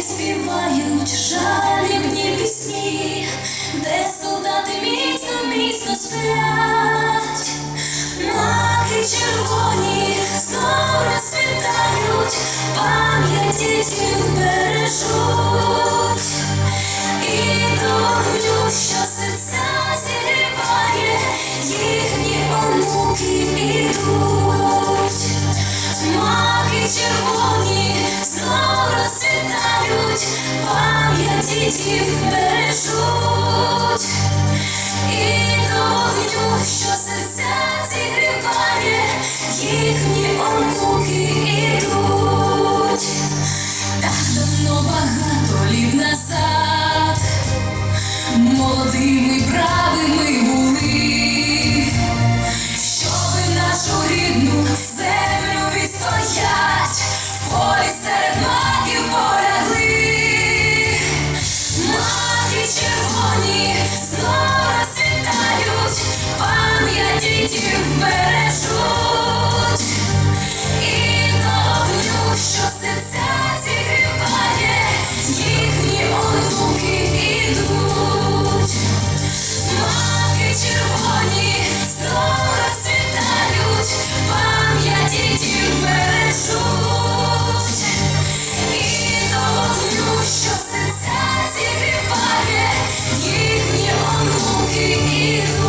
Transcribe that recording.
Співають жалібні пісні, де солдати міцно, міцно сплять, Маки червоні знов розцвітають, пам'яті бережуть, і доню, що серця зігріває, їхні онуки ідуть. Розцвітають, пам'ять дітів бережуть. І долю, що серця зігріває, їхні онуки ідуть. Так давно багато літ назад молодими правими червоні знов розцвітають, пам'ять дітів бережуть. is